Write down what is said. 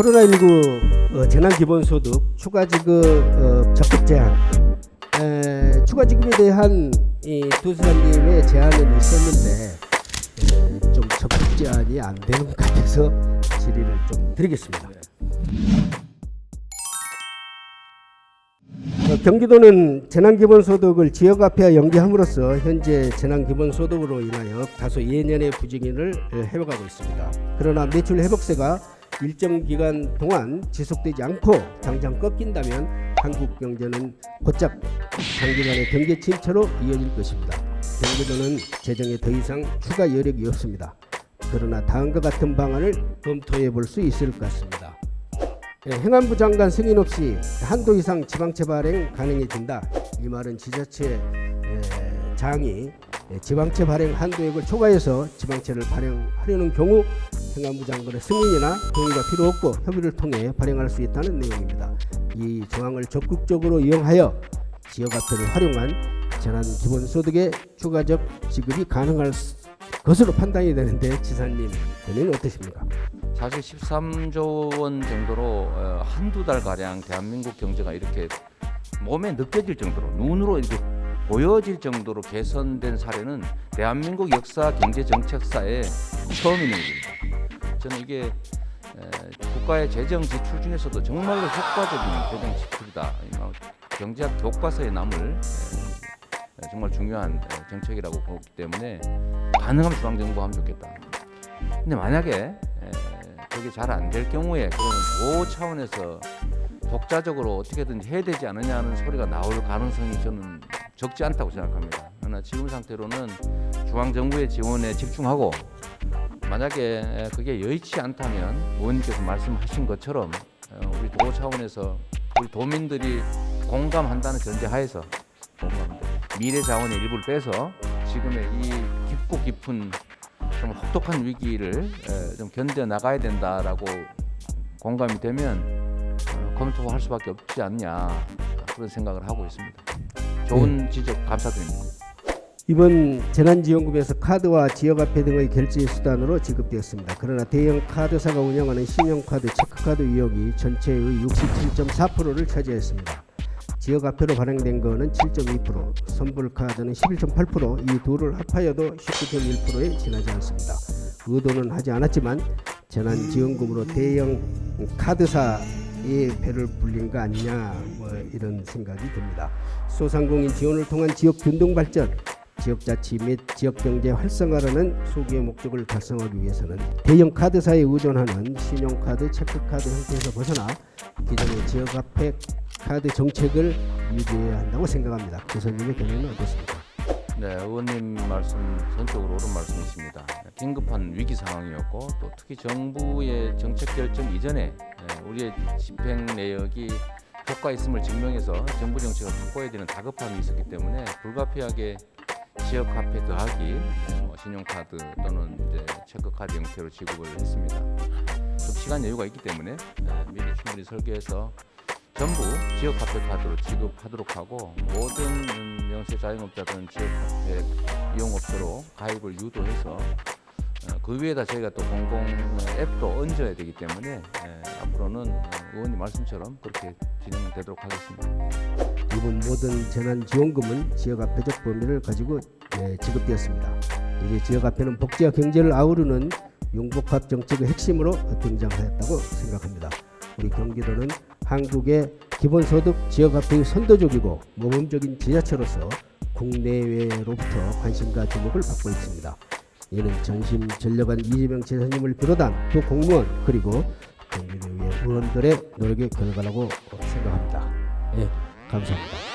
코로나19 어, 재난기본소득 추가 지급 어, 적극 제한 에, 추가 지급에 대한 이 도수사님의 제안은 있었는데 에, 좀 적극 제한이 안 되는 것 같아서 질의를 좀 드리겠습니다. 어, 경기도는 재난기본소득을 지역 화폐와 연계함으로써 현재 재난기본소득으로 인하여 다소 예년의 부진을 에, 회복하고 있습니다. 그러나 매출 회복세가 일정 기간 동안 지속되지 않고 당장 꺾인다면 한국 경제는 곧장 장기간의 경제 침체로 이어질 것입니다. 경기도는 재정에 더 이상 추가 여력이 없습니다. 그러나 다음과 같은 방안을 검토해 볼 수 있을 것 같습니다. 예, 행안부 장관 승인 없이 한도 이상 지방채 발행 가능해진다. 이 말은 지자체 에, 장이 예, 지방채 발행 한도액을 초과해서 지방채를 발행하려는 경우 행안부 장관의 승인이나 동의가 필요 없고 협의를 통해 발행할 수 있다는 내용입니다. 이 조항을 적극적으로 이용하여 지역화폐를 활용한 재난 기본소득의 추가적 지급이 가능할 수- 것으로 판단이 되는데 지사님 견해는 어떠십니까? 사실 13조 원 정도로 어, 한두 달 가량 대한민국 경제가 이렇게 몸에 느껴질 정도로 눈으로 이렇게 보여질 정도로 개선된 사례는 대한민국 역사 경제 정책사에 처음 있는 일입니다. 저는 이게 에, 국가의 재정 지출 중에서도 정말로 효과적인 재정 지출이다. 이 뭐, 경제학 교과서에 남을 에, 정말 중요한 에, 정책이라고 보기 때문에 가능하면 중앙정부 하면 좋겠다. 근데 만약에 에, 그게 잘 안 될 경우에 그러면 도 차원에서 독자적으로 어떻게든지 해야 되지 않느냐는 소리가 나올 가능성이 저는 적지 않다고 생각합니다. 그러나 지금 상태로는 중앙 정부의 지원에 집중하고 만약에 에, 그게 여의치 않다면 의원님께서 말씀하신 것처럼 어, 우리 도 차원에서 우리 도민들이 공감한다는 전제하에서. 미래 자원의 일부를 빼서 지금의 이 깊고 깊은 좀 혹독한 위기를 에, 좀 견뎌 나가야 된다라고 공감이 되면 어, 검토할 수밖에 없지 않냐 그런 생각을 하고 있습니다. 좋은 지적 감사드립니다. 이번 재난지원금에서 카드와 지역화폐 등의 결제 수단으로 지급되었습니다. 그러나 대형 카드사가 운영하는 신용카드, 체크카드 위력이 전체의 67.4%를 차지했습니다. 지역화폐로 발행된 거는 7.2%, 선불카드는 11.8%, 이 둘을 합하여도 19.1%에 지나지 않습니다. 의도는 하지 않았지만 재난지원금으로 대형 카드사의 배를 불린 거 아니냐 뭐 이런 생각이 듭니다. 소상공인 지원을 통한 지역 균등 발전, 지역자치 및 지역경제 활성화라는 소기의 목적을 달성하기 위해서는 대형 카드사에 의존하는 신용카드, 체크카드 형태에서 벗어나 기존의 지역화폐 카드 정책을 유지해야 한다고 생각합니다. 교수님의 견해는 어떻습니까? 네, 의원님 말씀 전적으로 옳은 말씀이십니다. 긴급한 위기 상황이었고 또 특히 정부의 정책 결정 이전에 예, 우리의 집행 내역이 효과 있음을 증명해서 정부 정책을 바꿔야 되는 다급함이 있었기 때문에 불가피하게 지역 화폐 더하기 예, 뭐 신용카드 또는 이제 체크카드 형태로 지급을 했습니다. 좀 시간 여유가 있기 때문에 예, 미리 충분히 설계해서 전부 지역 화폐 카드로 지급하도록 하고 모든 음, 영세 자영업자들은 지역 화폐 이용업소로 가입을 유도해서 어, 그 위에다 저희가 또 공공 어, 앱도 얹어야 되기 때문에 에, 앞으로는 어, 의원님 말씀처럼 그렇게 진행되도록 하겠습니다. 이번 모든 재난지원금은 지역화폐적 범위를 가지고 예, 지급되었습니다. 이제 지역화폐는 복지와 경제를 아우르는 융복합 정책의 핵심으로 등장하였다고 생각합니다. 우리 경기도는 한국의 기본소득 지역화폐의 선도적이고 모범적인 지자체로서 국내외로부터 관심과 주목을 받고 있습니다. 이는 전심 전력한 이재명 지사님을 비롯한 또 공무원 그리고 경기도의 의원들의 노력의 결과라고 생각합니다. 예, 감사합니다.